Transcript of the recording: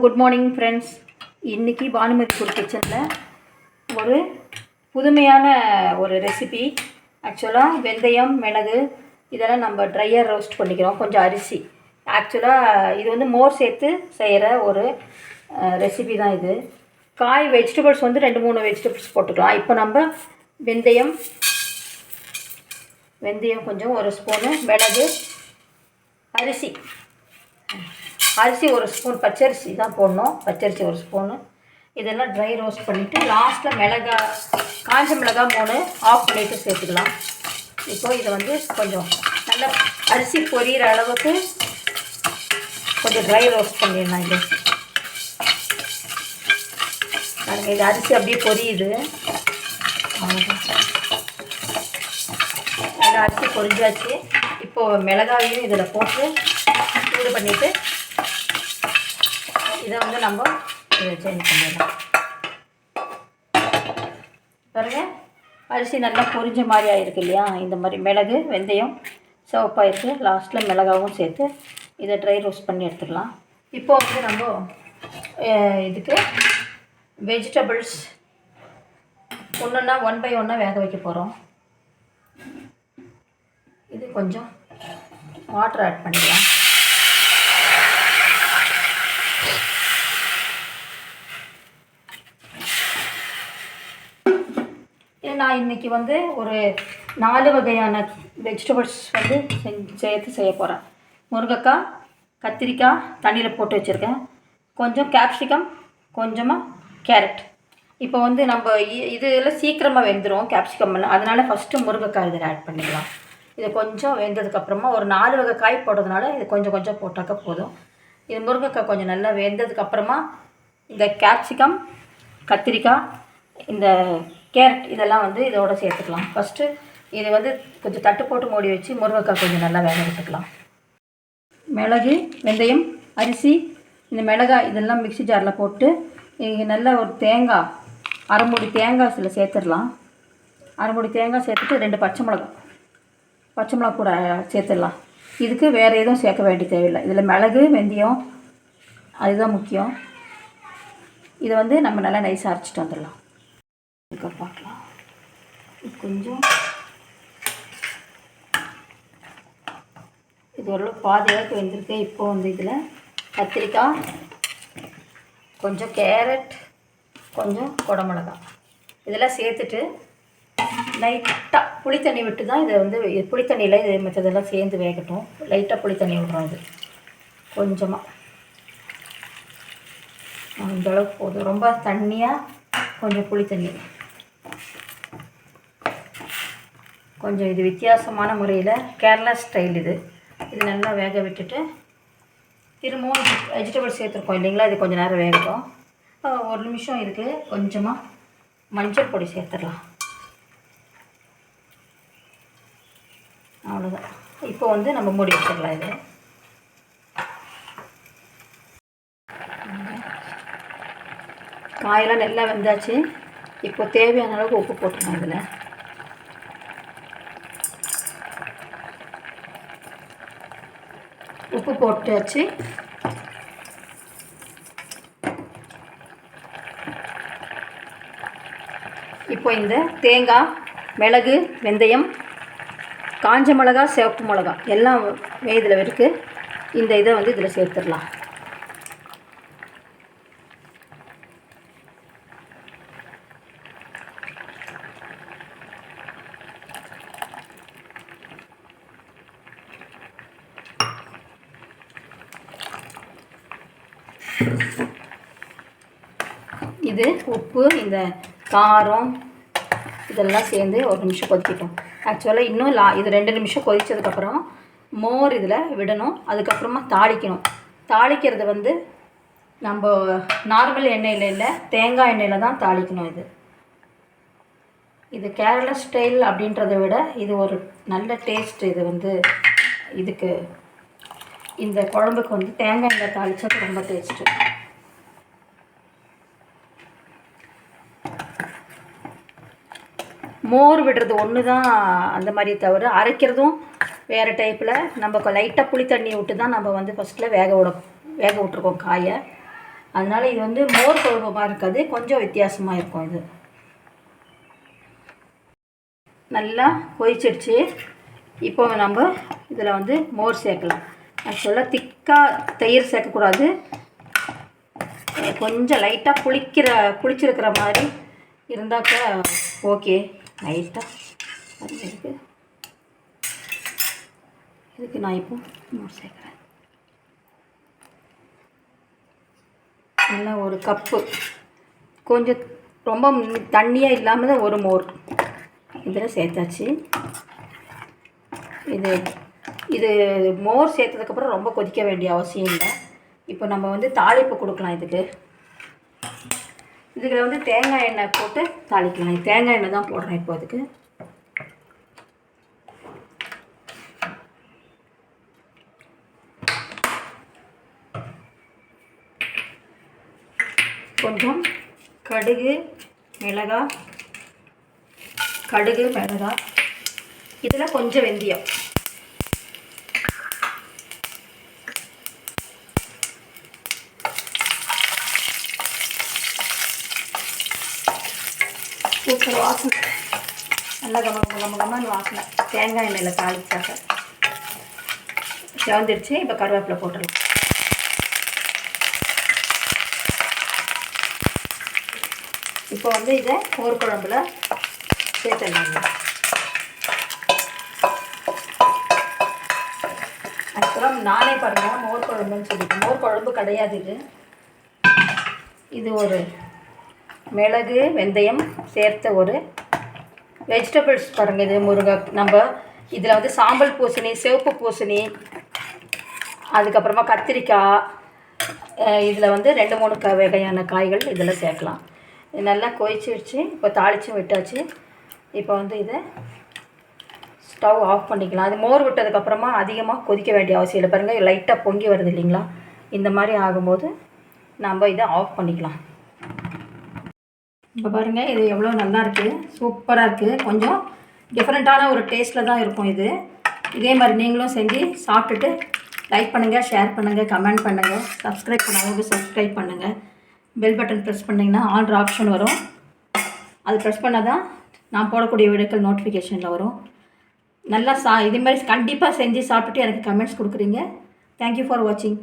Good morning friends இன்றைக்கி Bhanumathi food கிச்சனில் ஒரு புதுமையான ஒரு ரெசிபி ஆக்சுவலாக வெந்தயம் மிளகு இதெல்லாம் நம்ம ட்ரையர் ரோஸ்ட் பண்ணிக்கிறோம். கொஞ்சம் அரிசி. ஆக்சுவலாக இது வந்து மோர் சேர்த்து செய்கிற ஒரு ரெசிபி தான் இது. காய் வெஜிடபிள்ஸ் வந்து ரெண்டு மூணு வெஜிடபிள்ஸ் போட்டுக்கலாம். இப்போ நம்ம வெந்தயம் வெந்தயம் கொஞ்சம் ஒரு ஸ்பூனு மிளகு அரிசி. அரிசி ஒரு ஸ்பூன் பச்சரிசி தான் போடணும். பச்சரிசி ஒரு ஸ்பூனு. இதெல்லாம் ட்ரை ரோஸ்ட் பண்ணிவிட்டு லாஸ்ட்டில் மிளகா காஞ்ச மிளகா மூணு ஆஃப் பண்ணிவிட்டு சேர்த்துக்கலாம். இப்போது இதை வந்து கொஞ்சம் நல்லா அரிசி பொரியிற அளவுக்கு கொஞ்சம் ட்ரை ரோஸ்ட் பண்ணிடலாம் இது. பாருங்க இது அரிசி அப்படியே பொரியுது. நல்லா அரிசி பொரிஞ்சாச்சு. இப்போது மிளகாயும் இதில் போட்டு சூடு பண்ணிவிட்டு இதை வந்து நம்ம இதை சேஞ்ச் பண்ணிடலாம்? பாருங்கள் அரிசி நல்லா பொரிஞ்ச மாதிரி ஆயிருக்கு இல்லையா? இந்த மாதிரி மிளகு வெந்தயம் சிவப்பாக இருக்குது லாஸ்ட்டில் மிளகாவும் சேர்த்து இதை ட்ரை ரோஸ்ட் பண்ணி எடுத்துக்கலாம் இப்போ வந்து நம்ம இதுக்கு வெஜிடபிள்ஸ் ஒன்றுன்னா ஒன் பை ஒன்னாக வேக வைக்க போகிறோம் இது கொஞ்சம் வாட்டர் ஆட் பண்ணிக்கலாம் நான் இன்றைக்கி வந்து ஒரு நாலு வகையான வெஜிடபிள்ஸ் வந்து செஞ்சு சேர்த்து செய்ய போகிறேன் முருங்கைக்காய் கத்திரிக்காய் தண்ணியில் போட்டு வச்சுருக்கேன். கொஞ்சம் கேப்சிகம் கொஞ்சமாக கேரட் இப்போ வந்து நம்ம இ- இதில் சீக்கிரமாக வெந்துடும் கேப்சிகம் அதனால் ஃபஸ்ட்டு முருங்கைக்காய் இதில் ஆட் பண்ணிக்கலாம். இது கொஞ்சம் வெந்ததுக்கப்புறமா ஒரு நாலு வகை காய் போடுறதுனால இது கொஞ்சம் கொஞ்சம் போட்டாக்க போதும். இது முருங்கைக்காய் கொஞ்சம் நல்லா வெந்ததுக்கப்புறமா இந்த கேப்சிகம் கத்திரிக்காய் இந்த கேரட் இதெல்லாம் வந்து இதோட சேர்த்துக்கலாம். ஃபஸ்ட்டு இது வந்து கொஞ்சம் தட்டு போட்டு மூடி வச்சு முருங்கைக்காய் கொஞ்சம் நல்லா வேக விட்டுக்கலாம் மிளகு வெந்தயம் அரிசி இந்த மிளகாய் இதெல்லாம் மிக்ஸி ஜாரில் போட்டு இங்கே நல்ல ஒரு தேங்காய் அரைமுடி தேங்காய் சில சேர்த்துடலாம். அரைமுடி தேங்காய் சேர்த்துட்டு ரெண்டு பச்சை மிளகாய் பச்சை மிளகா கூட சேர்த்துடலாம். இதுக்கு வேறு எதுவும் சேர்க்க வேண்டிய தேவையில்லை. இதில் மிளகு வெந்தயம் அதுதான் முக்கியம். இதை வந்து நம்ம நல்லா நைஸாக அரைச்சிட்டு வந்துடலாம். இதுக்கு பார்க்கலாம். கொஞ்சம் இது ஓரளவு பாதி வெந்திருக்கு. இப்போ வந்து இதில் கத்திரிக்காய் கொஞ்சம் கேரட் கொஞ்சம் குடமிளகா இதெல்லாம் சேர்த்துட்டு லைட்டாக புளித்தண்ணி விட்டு தான் இதை வந்து புளி புளித்தண்ணியில் இது மற்றதெல்லாம் சேர்ந்து வேகட்டும். லைட்டாக புளித்தண்ணி விடுறோம் இது. கொஞ்சமாக அந்தளவுக்கு போதும். ரொம்ப தண்ணியாக கொஞ்சம் புளித்தண்ணி. கொஞ்சம் இது வித்தியாசமான முறையில் கேரளா ஸ்டைல் இது. இது நல்லா வேக விட்டுட்டு திரும்பவும் வெஜிடபிள்ஸ் சேர்த்துருக்கோம் இல்லைங்களா? இது கொஞ்சம் நேரம் வேகட்டும். ஒரு நிமிஷம் இருக்குது கொஞ்சமாக மஞ்சள் பொடி சேர்த்துடலாம். அவ்வளோதான் இப்போ வந்து நம்ம மூடி வச்சிடலாம் இது. காயெல்லாம் நல்லா வெந்தாச்சு. இப்போ தேவையான அளவுக்கு உப்பு போட்டுக்கலாம் இதில். உப்பு போட்டாச்சு. இப்போ இந்த தேங்காய் மிளகு வெந்தயம் காஞ்ச மிளகா சிவப்பு மிளகா எல்லாம் இதில் இருக்குது இந்த இதை வந்து இதில் சேர்த்துடலாம். இது உப்பு இந்த காரம் இதெல்லாம் சேர்ந்து ஒரு நிமிஷம் கொதிக்கட்டும். ஆக்சுவலாக இன்னும் லா இது ரெண்டு நிமிஷம் கொதித்ததுக்கப்புறம் மோர் இதில் விடணும். அதுக்கப்புறமா தாளிக்கணும். தாளிக்கிறது வந்து நம்ம நார்மல் எண்ணெயில் இல்லை தேங்காய் எண்ணெயில் தான் தாளிக்கணும் இது. இது கேரளா ஸ்டைல் அப்படின்றத விட இது ஒரு நல்ல டேஸ்ட் இது வந்து இதுக்கு இந்த குழம்புக்கு வந்து தேங்காய் எண்ணெய் தாளித்தது ரொம்ப டேஸ்ட்டு மோர் விடுறது ஒன்று தான் அந்த மாதிரி தவிர அரைக்கிறதும் வேறு டைப்பில் நம்ம லைட்டாக புளி தண்ணி விட்டு தான் நம்ம வந்து ஃபஸ்ட்டில் வேக விட வேக விட்ருக்கோம் காயை. அதனால் இது வந்து மோர் குழம்பமாக இருக்காது கொஞ்சம் வித்தியாசமாக இருக்கும் இது. நல்லா கொதிச்சிடுச்சு. இப்போ நம்ம இதில் வந்து மோர் சேர்க்கலாம். ஆக்சுவலாக திக்காக தயிர் சேர்க்கக்கூடாது. கொஞ்சம் லைட்டாக புளிக்கிற புளிச்சிருக்கிற மாதிரி இருந்தாக்க ஓகே லைட்டாக இருக்கு இதுக்கு நான் இப்போ மோர் சேர்க்குறேன். நல்லா ஒரு கப்பு. கொஞ்சம் ரொம்ப தண்ணியாக இல்லாமல் ஒரு மோர். இதில் சேர்த்தாச்சு. இது இது மோர் சேர்த்ததுக்கப்புறம் ரொம்ப கொதிக்க வேண்டிய அவசியம் இல்லை. இப்போ நம்ம வந்து தாளிப்பு கொடுக்கலாம் இதுக்கு. இதுக்கு வந்து தேங்காய் எண்ணெய் போட்டு தாளிக்கலாம். தேங்காய் எண்ணெய் தான் போடுறேன் இப்போ அதுக்கு. கொஞ்சம் கடுகு மிளகாய் கடுகு மிளகாய். இதில் கொஞ்சம் வெந்தயம். சூப்பர் வாசனை. நல்லா கம கம கமன்னு வாசனை. தேங்காய் எண்ணெயில் தாளிக்காக செவந்துடுச்சு இப்போ கருவேப்பிலை போட்டுடலாம். இப்போ வந்து இதை மோர் குழம்புல சேர்த்துடலாங்க. அப்புறம் நானே பாருங்கள் மோர் குழம்புன்னு சொல்லிட்டு. மோர் குழம்பு கிடையாது இது. இது ஒரு மிளகு வெந்தயம் சேர்த்த ஒரு வெஜிடபிள்ஸ் பாருங்கள் இது முருங்கை. நம்ம இதில் வந்து சாம்பல் பூசணி சிவப்பு பூசணி அதுக்கப்புறமா கத்திரிக்காய் இதில் வந்து ரெண்டு மூணு க வகையான காய்கள் இதில் சேர்க்கலாம். இது நல்லா கொதிச்சிருச்சு இப்போ தாளிச்சும் விட்டாச்சு. இப்போ வந்து இதை ஸ்டவ் ஆஃப் பண்ணிக்கலாம். அது மோர் விட்டதுக்கப்புறமா அதிகமாக கொதிக்க வேண்டிய அவசியம் இல்லை. பாருங்கள் லைட்டாக பொங்கி வருது இல்லைங்களா? இந்த மாதிரி ஆகும்போது நம்ம இதை ஆஃப் பண்ணிக்கலாம். இப்போ பாருங்கள் இது எவ்வளோ நல்லா இருக்குது சூப்பராக இருக்குது கொஞ்சம் டிஃப்ரெண்ட்டான ஒரு டேஸ்ட்டில் தான் இருக்கும் இது. இதே மாதிரி நீங்களும் செஞ்சு சாப்பிட்டுட்டு லைக் பண்ணுங்கள் ஷேர் பண்ணுங்கள் கமெண்ட் பண்ணுங்கள் சப்ஸ்கிரைப் பண்ணாதவங்க சப்ஸ்கிரைப் பண்ணுங்கள் பெல் பட்டன் ப்ரெஸ் பண்ணிங்கன்னா ஆல்ட்ரு ஆப்ஷன் வரும். அது ப்ரெஸ் பண்ணால் தான் நான் போடக்கூடிய வீடியோக்கள் நோட்டிஃபிகேஷனில் வரும். நல்லா சா இதே மாதிரி கண்டிப்பாக செஞ்சு சாப்பிட்டுட்டு எனக்கு கமெண்ட்ஸ் கொடுக்குறீங்க. தேங்க்யூ ஃபார் வாட்சிங்